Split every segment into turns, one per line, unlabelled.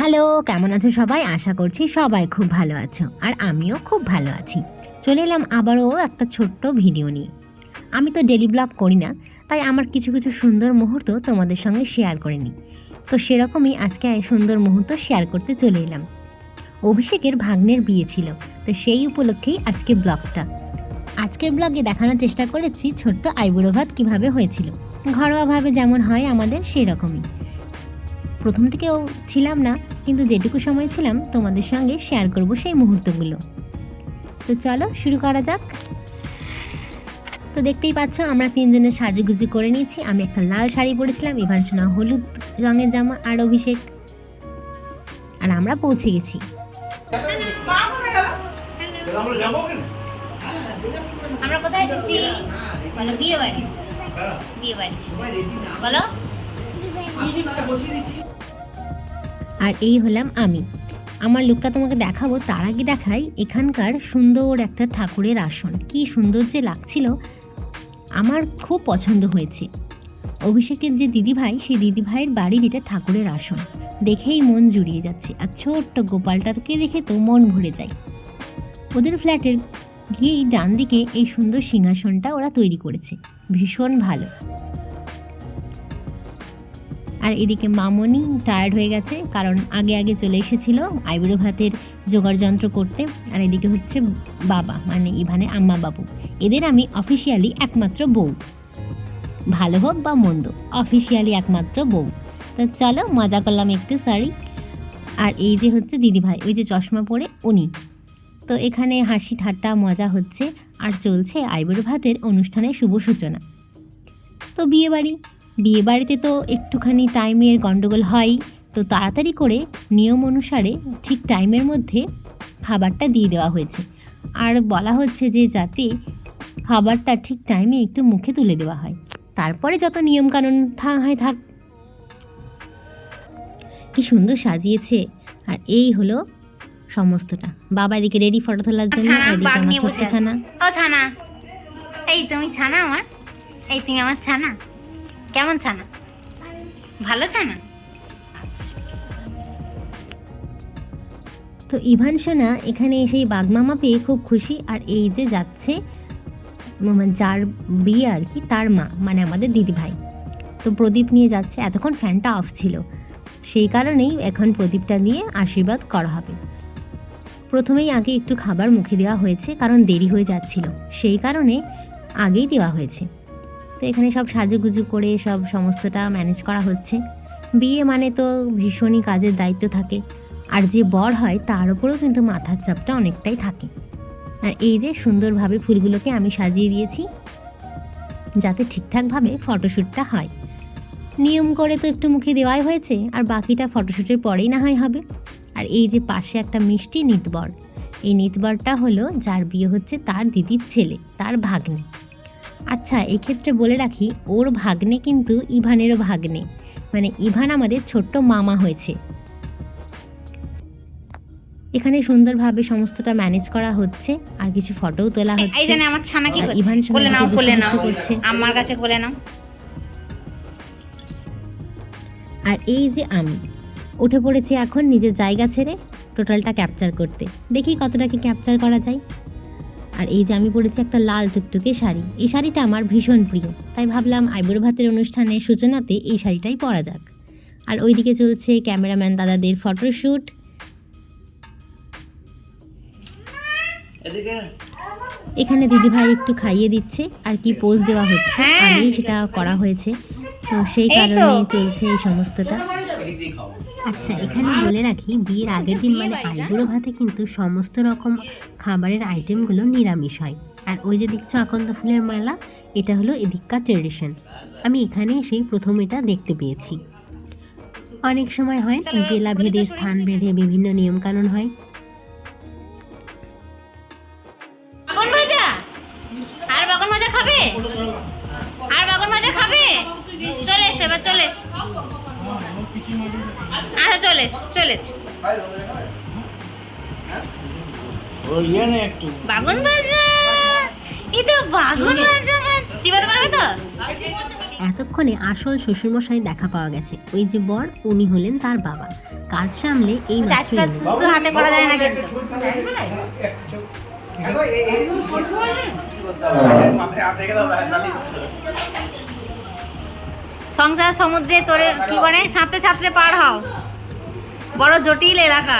Hello, কেমন আছো সবাই? আশা করছি সবাই খুব ভালো আছো, আর আমিও খুব ভালো আছি। চলে এলাম আবারও একটা ছোট্ট ভিডিও নিয়ে। আমি তো ডেলি ব্লগ করি না, তাই আমার কিছু কিছু সুন্দর মুহূর্ত তোমাদের সঙ্গে শেয়ার করে নিই। তো সেরকমই আজকে সুন্দর মুহূর্ত শেয়ার করতে চলে এলাম। অভিষেকের ভাগ্নের বিয়ে ছিল, তো সেই উপলক্ষেই আজকে ব্লগটা আজকের ব্লগে দেখানোর চেষ্টা করেছি ছোট্ট আইবুড়ো ভাত কীভাবে হয়েছিল। ঘরোয়াভাবে যেমন হয় আমাদের সেই রকমই প্রথম থেকেও ছিলাম না কিন্তু যেটুকু সময় ছিলাম তোমাদের সঙ্গে শেয়ার করব সেই মুহূর্তগুলো। তো চলো শুরু করা যাক। তো দেখতেই পাচ্ছ আমরা তিনজনের সাজুগুজু করে নিয়েছি। আমি একটা লাল শাড়ি পরেছিলাম ইভান সোনা হলুদ রঙের জামা আর অভিষেক। আর আমরা পৌঁছে গেছি।
আমরা যাব কেন
আমরা কোথায় এসেছি? বলো বিয়ে বাড়ি। বিয়ে বাড়ি। বলো।
আর এই হলাম আমি। আমার লুকটা তোমাকে দেখাবো, তার আগে দেখাই এখানকার সুন্দর একটা ঠাকুরের আসন। কি সুন্দর যে লাগছিল, আমার খুব পছন্দ হয়েছে। অভিষেকের যে দিদিভাই, সেই দিদিভাইয়ের বাড়ির এটা ঠাকুরের আসন। দেখেই মন জুড়িয়ে যাচ্ছে। আর ছোট্ট গোপালটাকে দেখে তো মন ভরে যায়। ওদের ফ্ল্যাটের গিয়েই ডান দিকে এই সুন্দর সিংহাসনটা ওরা তৈরি করেছে। ভীষণ ভালো। আর এদিকে মামনি টায়ার্ড হয়ে গেছে, কারণ আগে আগে চলে এসেছিল আইবুড়ো ভাতের জোগাড় যন্ত্র করতে। আর এদিকে হচ্ছে বাবা মানে ইভানে আম্মা বাবু এদের আমি অফিসিয়ালি একমাত্র বউ। ভালো হোক বা মন্দ অফিসিয়ালি একমাত্র বউ। তো চলো, মজা করলাম একটু সরি আর এই যে হচ্ছে দিদিভাই, ওই যে চশমা পরে উনি। তো এখানে হাসি ঠাট্টা, মজা হচ্ছে, আর চলছে আইবুড়ো ভাতের অনুষ্ঠানের শুভ সূচনা। তো বিয়ে বাড়ি বিয়ে বাড়িতে তো একটুখানি টাইমের গন্ডগোল হয় তো তাড়াতাড়ি করে নিয়ম অনুসারে ঠিক টাইমের মধ্যে খাবারটা দিয়ে দেওয়া হয়েছে। আর বলা হচ্ছে যে যাতে খাবারটা ঠিক টাইমে একটু মুখে তুলে দেওয়া হয়। তারপরে যত নিয়মকানুন থা হয় থাক। কি সুন্দর সাজিয়েছে। আর এই হলো সমস্তটা। বাবা এদিকে রেডি ফটো তোলার জন্য এদিকে আমার ছোট্ট ছানা।
ও ছানা এই তুমি ছানা আমার এই তুমি আমার ছানা। কেমন ছানা ভালো ছানা আচ্ছা।
তো ইভান সোনা এখানে এসেই বাগমামা পেয়ে খুব খুশি আর এই যে যাচ্ছে উম, যার বিয়ে আর কি তার মা মানে আমাদের দিদিভাই। তো প্রদীপ নিয়ে যাচ্ছে এতক্ষণ ফ্যানটা অফ ছিল। সেই কারণেই এখন প্রদীপটা নিয়ে আশীর্বাদ করা হবে। প্রথমেই আগে একটু খাবার মুখে দেওয়া হয়েছে কারণ দেরি হয়ে যাচ্ছিল। সেই কারণে আগেই দেওয়া হয়েছে। তো এখানে সব সাজুগুজু করে সব সমস্তটা ম্যানেজ করা হচ্ছে। বিয়ে মানে তো ভীষণই কাজের দায়িত্ব থাকে। আর যে বর হয়, তার উপরেও কিন্তু মাথার চাপটা অনেকটাই থাকে। আর এই যে সুন্দরভাবে ফুলগুলোকে আমি সাজিয়ে দিয়েছি, যাতে ঠিকঠাকভাবে ফটোশ্যুটটা হয়। নিয়ম করে তো একটু মুখে দেওয়াই হয়েছে, আর বাকিটা ফটোশ্যুটের পরেই না হয় হবে। আর এই যে পাশে একটা মিষ্টি নিতবর, এই নিতবরটা হলো যার বিয়ে হচ্ছে তার দিদির ছেলে, তার ভাগ্নে। আচ্ছা এক্ষেত্রে বলে রাখি ওর ভাগ্নে কিন্তু ইভানেরও ভাগ্নে। মানে ইভান আমাদের ছোট্ট মামা হয়েছে। এখানে সুন্দরভাবে সমস্তটা ম্যানেজ করা হচ্ছে আর কিছু ফটোও তোলা হচ্ছে।
এই জানে আমার ছানা কি করছে?
ইভান
কোলে নাও কোলে নাও। আমার কাছে কোলে নাও।
আর এই যে আমি উঠে পড়েছি এখন নিজের জায়গা ছেড়ে টোটালটা ক্যাপচার করতে। দেখি কতটা কি ক্যাপচার করা যায়। আর এই যে আমি পরেছি একটা লাল টুকটুকে শাড়ি। এই শাড়িটা আমার ভীষণ প্রিয়। তাই ভাবলাম আইবুড়ো ভাতের অনুষ্ঠানের সূচনাতে এই শাড়িটাই পরা যাক। আর ওইদিকে চলছে ক্যামেরাম্যান দাদাদের ফটোশ্যুট
এদিকে।
এখানে দিদিভাই একটু খাইয়ে দিচ্ছে আর কি পোজ দেওয়া হচ্ছে।
হ্যাঁ।
আগেই সেটা করা হয়েছে। তো সেই। কারণে চলছে এই সমস্তটা। আচ্ছা এখানে বলে রাখি বিয়ের আগের দিন মানে আইবুড়ো ভাতে কিন্তু সমস্ত রকম খাবারের আইটেমগুলো নিরামিষ হয়। আর ওই যে দেখছ আকন্দ ফুলের মালা এটা হলো এদিককার ট্রেডিশন আমি এখানে এসেই প্রথম এটা দেখতে পেয়েছি। অনেক সময় হয় জেলা ভেদে স্থান ভেদে বিভিন্ন নিয়মকানুন হয়।
আর বাগন ভাজা খাবে? আর খাবে চলে এসো এবার চলে এসো আচ্ছা চলে এসো চলে এসো
ইয়ে
বাগন এই তো বাগন ভাজা চিবাতে পারবে তো
এতক্ষণে আসল শ্বশুরমশাই দেখা পাওয়া গেছে ওই যে বর উনি হলেন তার বাবা কাজ সামলে এই মাত্র
চাষবাস
এলেন।
শুধু হাতে করা যায় না কিন্তু সংসার সমুদ্রে তোরে কি বলে? সাঁতরে সাঁতরে পার হও। বড় জটিল এলাকা।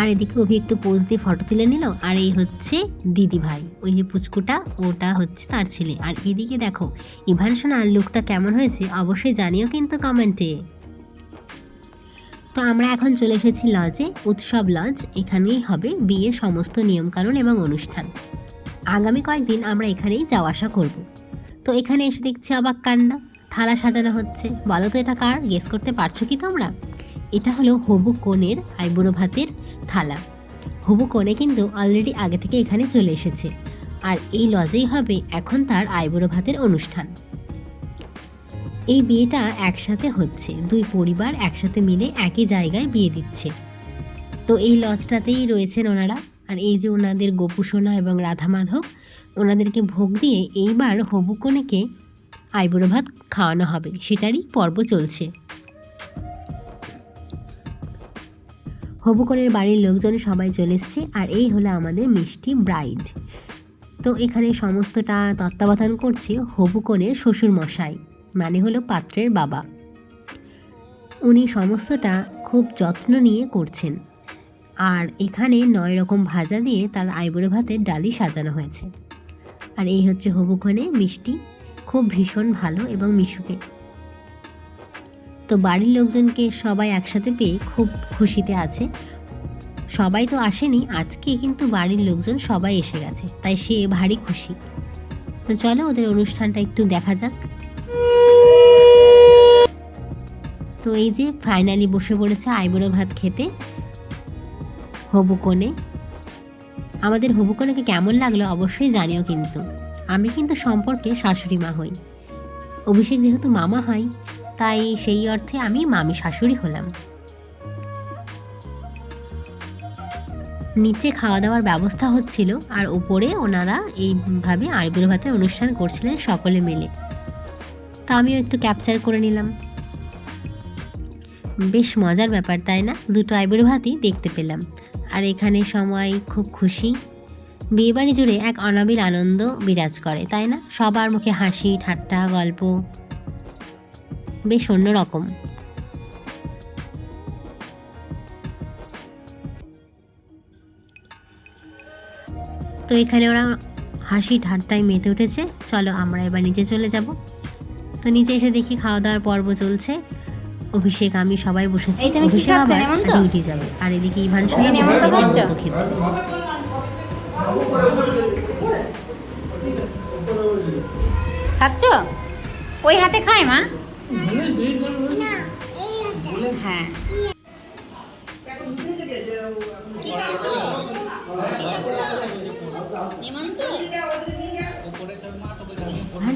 আর এদিকে অভি একটু পোজ দিয়ে ফটো তুলে নিল। আর এই হচ্ছে দিদি ভাই। ওই যে পুচকুটা, ওটা হচ্ছে তার ছেলে। আর এদিকে দেখো, ইভান সোনার লুকটা কেমন হয়েছে অবশ্যই জানিও কিন্তু কমেন্টে তো আমরা এখন চলে এসেছি লজে উৎসব লজ এখানেই হবে বিয়ের সমস্ত নিয়মকানুন এবং অনুষ্ঠান। আগামী কয়েকদিন আমরা এখানেই যাওয়া আসা করব। তো এখানে এসে দেখছি অবাক কান্না, থালা সাজানো হচ্ছে। বলো তো এটা কার? গেস করতে পারছ কি তোমরা? এটা হলো হবু কোণের আইবুড়ো ভাতের থালা। হবু কোণে কিন্তু অলরেডি আগে থেকে এখানে চলে এসেছে। আর এই লজেই হবে এখন তার আইবুড়ো ভাতের অনুষ্ঠান। এই বিয়েটা একসাথে হচ্ছে। দুই পরিবার একসাথে মিলে একই জায়গায় বিয়ে দিচ্ছে। তো এই লজটাতেই রয়েছেন ওনারা। আর এই যে ওনাদের গোপুসোনা এবং রাধা মাধব ওনাদেরকে ভোগ দিয়ে এইবার হবু কনেকে আইবুড়ো ভাত খাওয়ানো হবে। সেটারই পর্ব চলছে। হবুকনের বাড়ির লোকজন সবাই চলে এসছে আর এই হলো আমাদের মিষ্টি ব্রাইড। তো এখানে সমস্তটা তত্ত্বাবধান করছে হবুকনের শ্বশুর মশাই মানে হলো পাত্রের বাবা। উনি সমস্তটা খুব যত্ন নিয়ে করছেন। আর এখানে নয় রকম ভাজা দিয়ে তার আইবুড়ো ভাতের ডালি সাজানো হয়েছে। আর এই হচ্ছে হবুকনে মিষ্টি। খুব ভীষণ ভালো এবং মিশুকে। তো বাড়ির লোকজনকে সবাই একসাথে পেয়ে খুব খুশিতে আছে। সবাই তো আসেনি, আজকে কিন্তু বাড়ির লোকজন সবাই এসে গেছে, তাই সে ভারী খুশি। তো চলো ওদের অনুষ্ঠানটা একটু দেখা যাক। তো এই যে ফাইনালি বসে পড়েছে আইবুড়ো ভাত খেতে হবু কোণে। আমাদের হবু কেমন লাগল অবশ্যই জানিও কিন্তু। আমি কিন্তু সম্পর্কে শাশুড়ি মা হই। অভিষেক যেহেতু মামা হয়, তাই সেই অর্থে আমি মামি শাশুড়ি হলাম। নিচে খাওয়া দাওয়ার ব্যবস্থা হচ্ছিল আর উপরে ওনারা এইভাবে আইবুড়ো ভাতের অনুষ্ঠান করছিলেন সকলে মিলে। তা আমিও একটু ক্যাপচার করে নিলাম। বেশ মজার ব্যাপার, তাই না? দুটো আইবুড়ো ভাতই দেখতে পেলাম। আর এখানে সময় খুব খুশি। বিয়েবাড়ি জুড়ে এক অনাবিল আনন্দ বিরাজ করে, তাই না? সবার মুখে হাসি, ঠাট্টা, গল্প। বেশ অন্যরকম। তো এখানে ওরা হাসি, ঠাট্টায় মেতে উঠেছে। চলো আমরা এবার নিচে চলে যাব। তো নিচে এসে দেখি খাওয়া দাওয়ার পর্ব চলছে। অভিষেক আমি সবাই বসেছি।
কি
অভিষেক
খাচ্ছ,
আবার ডিউটি যাবে। আর এদিকে ইভান বসেছে খেতে
খাচ্ছ? ওই হাতে খায় মা। হ্যাঁ।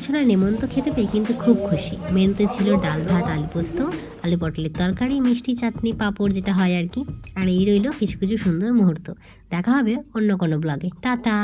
ভানসোনার নেমন্ত খেতে পেয়ে কিন্তু খুব খুশি। মেনুতে ছিল ডাল ভাত, আলু পোস্ত, আলু পটলের তরকারি, মিষ্টি চাটনি, পাঁপড়, যেটা হয় আর কি। আর এই রইল কিছু কিছু সুন্দর মুহূর্ত। দেখা হবে অন্য কোনো ব্লগে টাটা!